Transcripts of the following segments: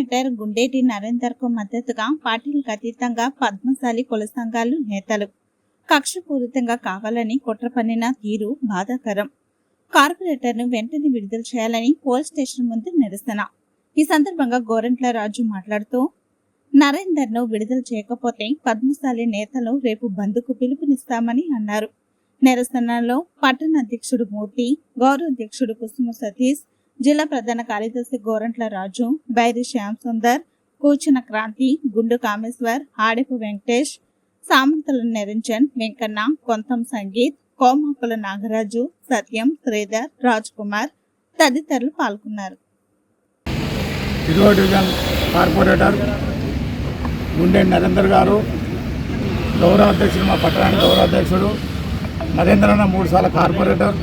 Corporator Gundeti నరేందర్కు మద్దతుగా పార్టీలకు అతీతంగా పద్మశాలి కుల సంఘాలు నేతలు. కక్షపూరితంగా కావాలని కుట్ర పన్నిన తీరు బాధాకరం. కార్పొరేటర్ను వెంటనే విడుదల చేయాలని పోలీస్ స్టేషన్ ముందు నిరసన. ఈ సందర్భంగా గోరంట్ల రాజు మాట్లాడుతూ నరేందర్ను విడుదల చేయకపోతే పద్మశాలి నేతలు రేపు బంద్కు పిలుపునిస్తామని అన్నారు. నిరసనలో పట్టణ అధ్యక్షుడు మూర్తి గౌరవ అధ్యక్షుడు కుసుమ సతీష్ జిల్లా ప్రధాన కార్యదర్శి గోరంట్ల రాజు బైరి శ్యామ్ సుందర్ కూచిన క్రాంతి గుండు కామేశ్వర్ ఆడిపు వెంకటేష్ సామంతల నిరంజన్ వెంకన్న కొంతం సంగీత్ కోమాకుల నాగరాజు సత్యం శ్రీధర్ రాజ్ కుమార్ తదితరులు పాల్గొన్నారు. డివిజన్ కార్పొరేటర్ గుండె నరేందర్ గారు గౌరవాధ్యక్షుడు మా పట్టణానికి గౌరవాధ్యక్షుడు నరేంద్రన్న నరేంద్ర మూడు సార్లు కార్పొరేటర్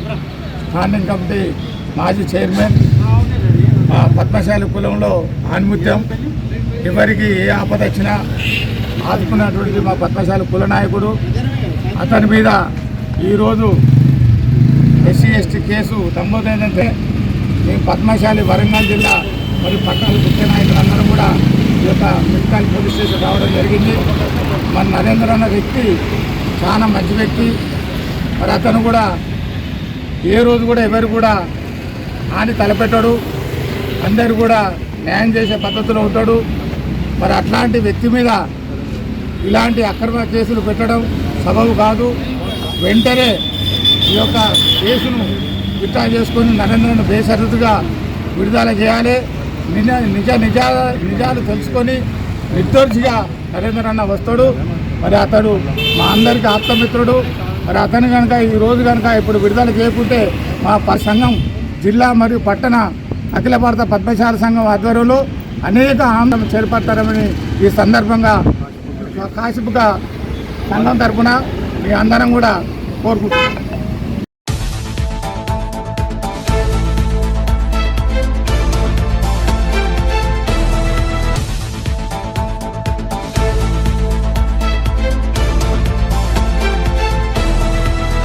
స్టాండింగ్ కమిటీ మాజీ చైర్మన్ పద్మశాలి కులంలో ఆణిముత్యం ఎవరికి ఏ ఆపద వచ్చినా ఆదుకున్నటువంటి మా పద్మశాలి కుల నాయకుడు అతని మీద ఈరోజు ఎస్సీ ఎస్టీ కేసు నమోదైందంటే మేము పద్మశాలి వరంగల్ జిల్లా మరియు పట్టణ ముఖ్య నాయకులందరూ కూడా ఈ యొక్క మెడికల్ పోలీస్ స్టేషన్ రావడం జరిగింది. మన నరేంద్ర అన్న వ్యక్తి చాలా మంచి వ్యక్తి. మరి అతను కూడా ఏ రోజు కూడా ఎవరు కూడా హాని తలపెట్టడు. అందరు కూడా న్యాయం చేసే పద్ధతిలో ఉంటాడు. మరి అట్లాంటి వ్యక్తి మీద ఇలాంటి అక్రమ కేసులు పెట్టడం సబబు కాదు. వెంటనే ఈ యొక్క కేసును విత్డ్రా చేసుకొని నరేంద్రను బేషరతుగా విడుదల చేయాలి. నిజ నిజ నిజా నిజాలు తెలుసుకొని నిర్దోషిగా నరేంద్ర అన్న వస్తాడు. మరి అతడు మా అందరికీ ఆత్మమిత్రుడు. మరి అతను కనుక ఈ రోజు కనుక ఇప్పుడు విడుదల చేయకుంటే మా సంఘం జిల్లా మరియు పట్టణ అఖిల భారత పద్మశాల సంఘం ఆధ్వర్యంలో అనేక ఆందోళన చేపడతారని ఈ సందర్భంగా కాసిపుగా సంఘం తరఫున మీ అందరం కూడా కోరుకుంటున్నాం.